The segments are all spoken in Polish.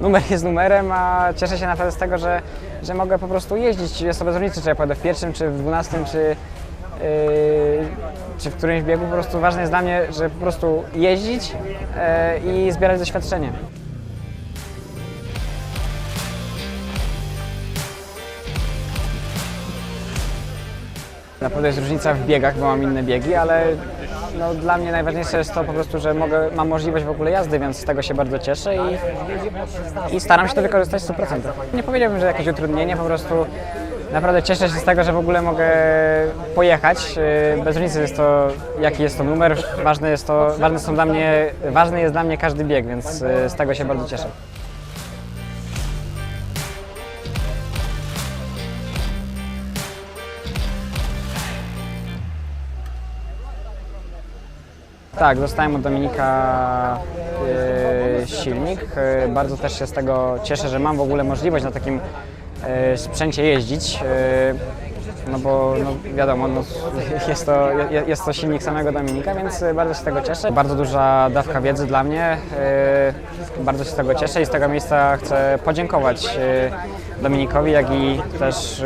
numer jest numerem, a cieszę się naprawdę z tego, że, że mogę po prostu jeździć. Jest to bez różnicy, czy ja pojadę w pierwszym, czy w dwunastym, czy, yy, czy w którymś biegu. Po prostu ważne jest dla mnie, że po prostu jeździć yy, i zbierać doświadczenie. Na pewno jest różnica w biegach, bo mam inne biegi, ale no, dla mnie najważniejsze jest to po prostu, że mogę, mam możliwość w ogóle jazdy, więc z tego się bardzo cieszę i, i staram się to wykorzystać w 100%. Nie powiedziałbym, że jakieś utrudnienie, po prostu naprawdę cieszę się z tego, że w ogóle mogę pojechać. Yy, Bez różnicy jest to, jaki jest to numer, ważne, jest to, ważne, są dla mnie, ważny jest dla mnie każdy bieg, więc yy, z tego się bardzo cieszę. Tak, dostałem od Dominika e, silnik. E, bardzo też się z tego cieszę, że mam w ogóle możliwość na takim e, sprzęcie jeździć. No bo no wiadomo, no, jest, to, je- jest to silnik samego Dominika, więc bardzo się z tego cieszę. Bardzo duża dawka wiedzy dla mnie. Bardzo się z tego cieszę i z tego miejsca chcę podziękować Dominikowi, jak i też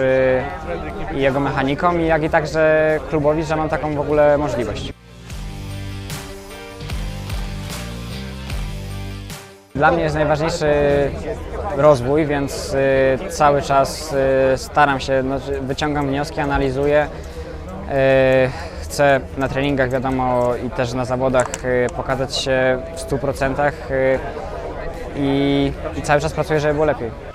jego mechanikom, jak i także klubowi, że mam taką w ogóle możliwość. Dla mnie jest najważniejszy rozwój, więc y, cały czas y, staram się, znaczy, wyciągam wnioski, analizuję. Y, chcę na treningach, wiadomo, i też na zawodach pokazać się w 100% y, i, i cały czas pracuję, żeby było lepiej.